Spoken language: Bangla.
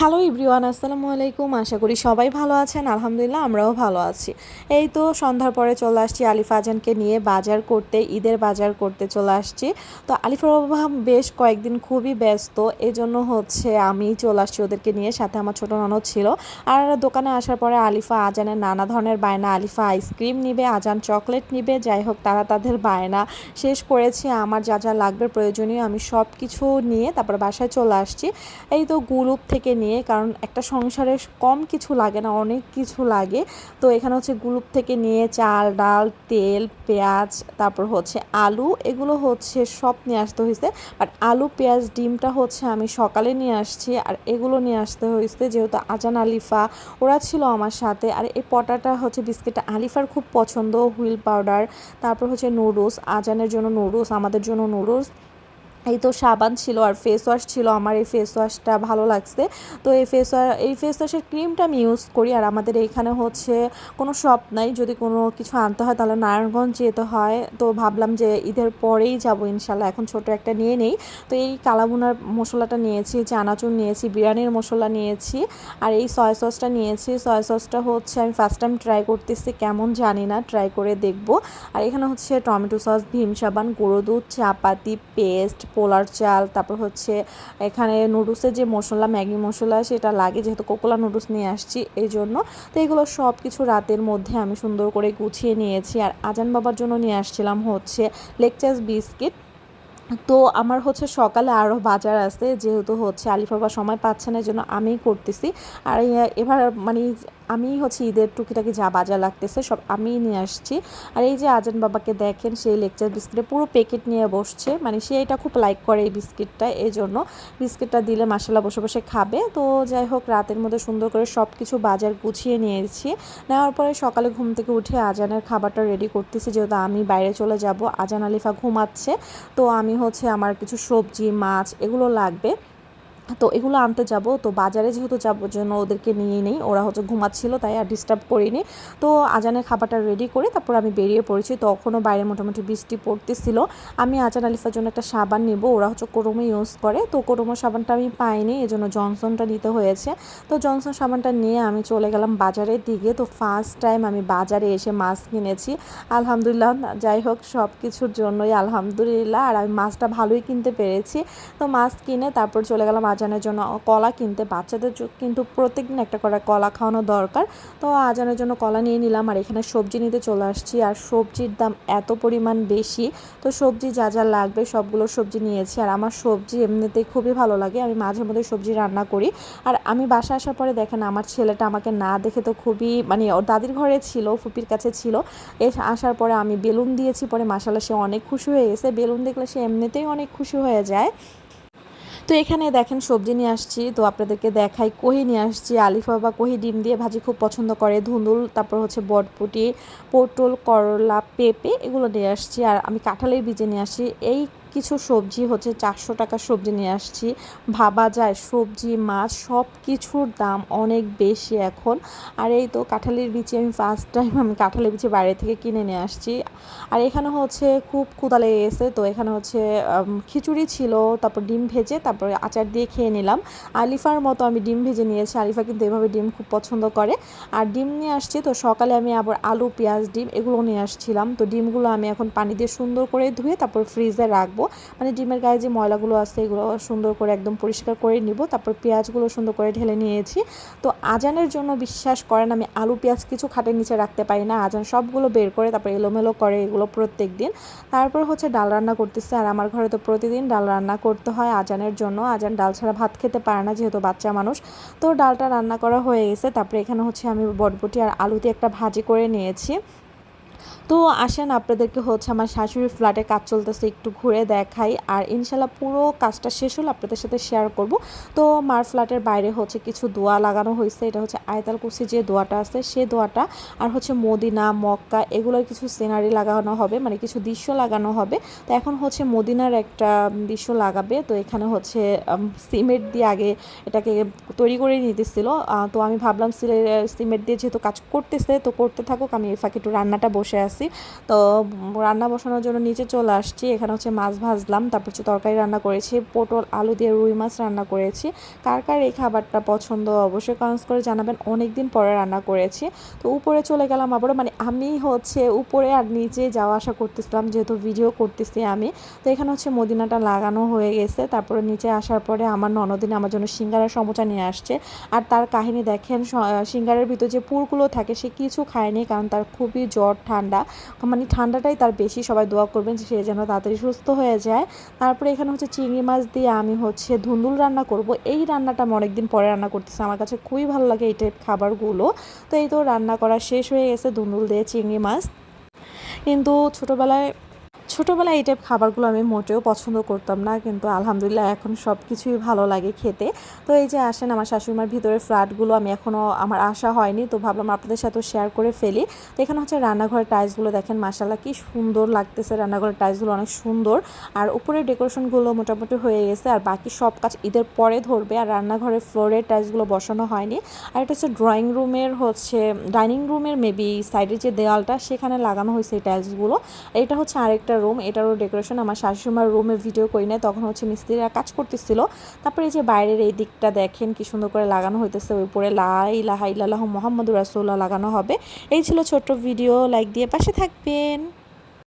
হ্যালো ইব্রিওয়ান আসসালামু আলাইকুম। আশা করি সবাই ভালো আছেন। আলহামদুলিল্লাহ, আমরাও ভালো আছি। এই তো সন্ধ্যার পরে চলে আসছি আলিফ আজানকে নিয়ে বাজার করতে, ঈদের বাজার করতে চলে আসছি। তো আলিফার বাবা বেশ কয়েকদিন খুবই ব্যস্ত এই জন্য হচ্ছে আমি চলে আসছি ওদেরকে নিয়ে। সাথে আমার ছোটো ননদ ছিল। আর দোকানে আসার পরে আলিফা আজানের নানা ধরনের বায়না, আলিফা আইসক্রিম নিবে, আজান চকলেট নিবে, যাই হোক তারা তাদের বায়না শেষ করেছে। আমার যা যা লাগবে প্রয়োজনীয় আমি সব কিছু নিয়ে তারপর বাসায় চলে আসছি। এই তো গ্রুপ থেকে নিয়ে কারণ একটা সংসারে কম কিছু লাগে না, অনেক কিছু লাগে। তো এখানে হচ্ছে গ্রুপ থেকে নিয়ে চাল, ডাল, তেল, পেঁয়াজ, তারপর হচ্ছে আলু, এগুলো হচ্ছে সব নিয়ে আসতে হয়েছে বাট আলু, পেঁয়াজ, ডিমটা হচ্ছে আমি সকালে নিয়ে আসছি, আর এগুলো নিয়ে আসতে হয়েছে যেহেতু আজান আলিফা, ওরা ছিল আমার সাথে। আর এই পটাটা হচ্ছে বিস্কিটটা আলিফার খুব পছন্দ, হুইল পাউডার, তারপর হচ্ছে নুডলস, আজানের জন্য নুডলস, আমাদের জন্য নুডলস। এই তো সাবান ছিল আর ফেস ওয়াশ ছিল, আমার এই ফেস ওয়াশটা ভালো লাগছে। তো এই ফেস এই ফেস ওয়াশের ক্রিমটা আমি ইউজ করি আর আমাদের এইখানে হচ্ছে কোনো শপ নাই, যদি কোনো কিছু আনতে হয় তাহলে নারায়ণগঞ্জ যেতে হয়। তো ভাবলাম যে ঈদের পরেই যাব ইনশাল্লাহ, এখন ছোট একটা নিয়ে নেই। তো এই কালাবুনার মশলাটা নিয়েছি, চানাচুর নিয়েছি, বিরিয়ানির মশলা নিয়েছি আর এই সয়া সসটা নিয়েছি। সয়া সসটা হচ্ছে আমি ফার্স্ট টাইম ট্রাই করতেছি, কেমন জানি না ট্রাই করে দেখব। আর এখানে হচ্ছে টমেটো সস ভীম সাবান, গুঁড়ো দুধ, চাপাতি পেস্ট পোলার চাল, তারপর হচ্ছে এখানে নুডলসের যে মশলা, ম্যাগি মশলা সেটা লাগে, যেহেতু কোকোলা নুডলস নিয়ে আসছি এই জন্য তো এগুলো সব কিছু রাতের মধ্যে আমি সুন্দর করে গুছিয়ে নিয়েছি। আর আজান বাবার জন্য নিয়ে আসছিলাম হচ্ছে লেকচার্স বিস্কিট। তো আমার হচ্ছে সকালে আরও বাজার আছে, যেহেতু হচ্ছে আলিফাবা সময় পাচ্ছে না জন্য আমিই করতেছি। আর এবার মানে আমি হচ্ছে ঈদের টুকিটাকি যা বাজার লাগতেছে সব আমিই নিয়ে আসছি। আর এই যে আজান বাবাকে দেখেন সেই লেকচার বিস্কিটে পুরো প্যাকেট নিয়ে বসছে। মানে সে এটা খুব লাইক করে এই বিস্কিটটা এই জন্য বিস্কিটটা দিলে মাসালা বসে বসে খাবে। তো যাই হোক, রাতের মধ্যে সুন্দর করে সব কিছু বাজার গুছিয়ে নিয়েছি। নেওয়ার পরে সকালে ঘুম থেকে উঠে আজানের খাবারটা রেডি করতেছি, যেহেতু আমি বাইরে চলে যাব। আজান আলিফা ঘুমাচ্ছে। তো আমি হচ্ছে আমার কিছু সবজি মাছ এগুলো লাগবে। তো এগুলো আনতে যাব। তো বাজারে যেহেতু যাব জন্য ওদেরকে নিয়ে নেই, ওরা হচ্ছে ঘুমাচ্ছিল তাই আর ডিস্টার্ব করিনি। তো আজানের খাবারটা রেডি করে তারপর আমি বেরিয়ে পড়েছি। তখনও বাইরে মোটামুটি বৃষ্টি পড়তেছিল। আমি আজান আলিফার জন্য একটা সাবান নিব, ওরা হচ্ছে কোরমে ইউজ করে। তো কোরমো সাবানটা আমি পাইনি এই জন্য জনসনটা নিতে হয়েছে। তো জনসন সাবানটা নিয়ে আমি চলে গেলাম বাজারের দিকে। তো ফার্স্ট টাইম আমি বাজারে এসে মাছ কিনেছি। আলহামদুলিল্লাহ, যাই হোক সব কিছুর জন্যই আলহামদুলিল্লাহ। আর আমি মাছটা ভালোই কিনতে পেরেছি। তো মাছ কিনে তারপর চলে গেলাম আজানের জন্য কলা কিনতে, বাচ্চাদের কিন্তু প্রত্যেকদিন একটা করে কলা খাওয়ানো দরকার। তো আজানের জন্য কলা নিয়ে নিলাম আর এখানে সবজি নিতে চলে আসছি আর সবজির দাম এত পরিমাণ বেশি। তো সবজি যা যা লাগবে সবগুলো সবজি নিয়েছি আর আমার সবজি এমনিতেই খুবই ভালো লাগে। আমি মাঝে মধ্যে সবজি রান্না করি। আর আমি বাসা আসার পরে দেখেন আমার ছেলেটা আমাকে না দেখে তো খুবই মানে ওর দাদির ঘরে ছিল, ফুপির কাছে ছিল। এ আসার পরে আমি বেলুন দিয়েছি পরে মাসালা সে অনেক খুশি হয়ে গেছে। বেলুন দেখলে সে এমনিতেই অনেক খুশি হয়ে যায়। তো এখানে দেখেন সবজি নিয়ে আসছি, তো আপনাদেরকে দেখাই কহি নিয়ে আসছি। আলিফা বা কহি ডিম দিয়ে ভাজি খুব পছন্দ করে, ধুন্দুল, তারপর হচ্ছে বটপুটি, পটল, করলা, পেঁপে এগুলো নিয়ে আসছি। আর আমি কাঁঠালের বীজে নিয়ে আসি এই কিছু সবজি হচ্ছে চারশো টাকার সবজি নিয়ে আসছি। ভাবা যায় সবজি, মাছ সব কিছুর দাম অনেক বেশি এখন। আর এই তো কাঁঠালের বিচি আমি ফার্স্ট টাইম আমি কাঁঠালের বিচি বাইরে থেকে কিনে নিয়ে আসছি। আর এখানে হচ্ছে খুব ক্ষুদা লেগে গেছে। তো এখানে হচ্ছে খিচুড়ি ছিল, তারপর ডিম ভেজে তারপরে আচার দিয়ে খেয়ে নিলাম। আলিফার মতো আমি ডিম ভেজে নিয়েছি। আলিফা কিন্তু এভাবে ডিম খুব পছন্দ করে। আর ডিম নিয়ে আসছি তো সকালে আমি আবার আলু, পেঁয়াজ, ডিম এগুলো নিয়ে আসছিলাম। তো ডিমগুলো আমি এখন পানি দিয়ে সুন্দর করে ধুয়ে তারপর ফ্রিজে রাখব। মানে ডিমের গায়ে যে ময়লাগুলো আছে, এগুলো সুন্দর করে একদম পরিষ্কার করে নিব। তারপর পেঁয়াজগুলো সুন্দর করে ঢেলে নিয়েছি। তো আজানের জন্য বিশ্বাস করেন, আমি আলু, পেঁয়াজ কিছু খাটের নিচে রাখতে পারি না। আজান সবগুলো বের করে তারপর এলোমেলো করে এগুলো প্রত্যেক দিন। তারপর হচ্ছে ডাল রান্না করতেছে। আর আমার ঘরে তো প্রতিদিন ডাল রান্না করতে হয় আজানের জন্য। আজান ডাল ছাড়া ভাত খেতে পারে না যেহেতু বাচ্চা মানুষ। তো ডালটা রান্না করা হয়ে গেছে। তারপরে এখানে হচ্ছে আমি বটবটি আর আলুতে একটা ভাজি করে নিয়েছি। তো আসেন, আপনাদেরকে হচ্ছে আমার শাশুড়ির ফ্ল্যাটে কাজ চলতেছে, একটু ঘুরে দেখাই। আর ইনশাল্লাহ পুরো কাজটা শেষ হলে আপনাদের সাথে শেয়ার করব। তো মার ফ্ল্যাটের বাইরে হচ্ছে কিছু দোয়া লাগানো হয়েছে। এটা হচ্ছে আয়তাল কুসি যে দোয়াটা আছে, সে দোয়াটা। আর হচ্ছে মদিনা, মক্কা, এগুলোর কিছু সিনারি লাগানো হবে মানে কিছু দৃশ্য লাগানো হবে। তো এখন হচ্ছে মদিনার একটা দৃশ্য লাগাবে। তো এখানে হচ্ছে সিমেন্ট দিয়ে আগে এটাকে তৈরি করে নিতেছিল। তো আমি ভাবলাম সিমেন্ট দিয়ে যেহেতু কাজ করতেছে, তো করতে থাকুক, আমি এই ফাঁকে একটু রান্নাটা বসে আছি। করতেছি। তো রান্না বসানোর জন্য নিচে চলে আসছি। এখানে হচ্ছে মাছ ভাজলাম, তারপর হচ্ছে তরকারি রান্না করেছি, পটল, আলু দিয়ে রুই মাছ রান্না করেছি। কার কার এই খাবারটা পছন্দ অবশ্যই কমেন্টস করে জানাবেন অনেক দিন পরে রান্না করেছি। তো উপরে চলে গেলাম আবারও মানে আমি হচ্ছে উপরে আর নিচে যাওয়া আসা করতেছিলাম, যেহেতু ভিডিও করতেছি আমি। তো এখানে হচ্ছে মদিনাটা লাগানো হয়ে গেছে, তারপরে নিচে আসার পরে আমার ননদিনে আমার জন্য সিঙ্গারার সমোচা নিয়ে আসছে। আর তার কাহিনী দেখেন সিঙ্গারের ভিতর যে পুরগুলো থাকে, সে কিছু খায়নি, কারণ তার খুবই জ্বর, ঠান্ডা। মানে ঠান্ডাটাই তার বেশি, সবাই দোয়া করবেন যে সে যেন তাড়াতাড়ি সুস্থ হয়ে যায়। তারপরে এখানে হচ্ছে চিংড়ি মাছ দিয়ে আমি হচ্ছে ধুন্দুল রান্না করব। এই রান্নাটা আমি অনেকদিন পরে রান্না করতেছি, আমার কাছে খুবই ভালো লাগে এই টাইপ খাবারগুলো। তো এই তো রান্না করা শেষ হয়ে গেছে ধুন্দুল দিয়ে চিংড়ি মাছ। কিন্তু ছোটোবেলায় ছোটোবেলায় এই টাইপ খাবারগুলো আমি মোটেও পছন্দ করতাম না, কিন্তু আলহামদুলিল্লাহ এখন সব কিছুই ভালো লাগে খেতে। তো এই যে আসেন আমার শাশুড়িমার ভিতরে ফ্ল্যাটগুলো আমি এখনও আমার আসা হয়নি, তো ভাবলাম আপনাদের সাথেও শেয়ার করে ফেলি। তো এখানে হচ্ছে রান্নাঘরের টাইলসগুলো দেখেন মাসাল্লাহ কি সুন্দর লাগতেছে রান্নাঘরের টাইলসগুলো অনেক সুন্দর। আর উপরের ডেকোরেশনগুলো মোটামুটি হয়ে গেছে, আর বাকি সব কাজ ঈদের পরে ধরবে, আর রান্নাঘরের ফ্লোরের টাইলসগুলো বসানো হয়নি। আর এটা হচ্ছে ড্রয়িং রুমের হচ্ছে ডাইনিং রুমের মেবি সাইডের যে দেওয়ালটা সেখানে লাগানো হয়েছে এই টাইলসগুলো এটা হচ্ছে আরেকটা রুম এটারও ডেকোরেশন আমার শাশুড়িমার রুমে ভিডিও করি না তখন হচ্ছে মিস্ত্রিরা কাজ করতেছিল। তারপরে এই যে বাইরের এই দিকটা দেখেন, কি সুন্দর করে লাগানো হইতেছে। ওই উপরে লাহ মোহাম্মদ রাসুল্লাহ লাগানো হবে। এই ছিল ছোট্ট ভিডিও লাইক দিয়ে পাশে থাকবেন।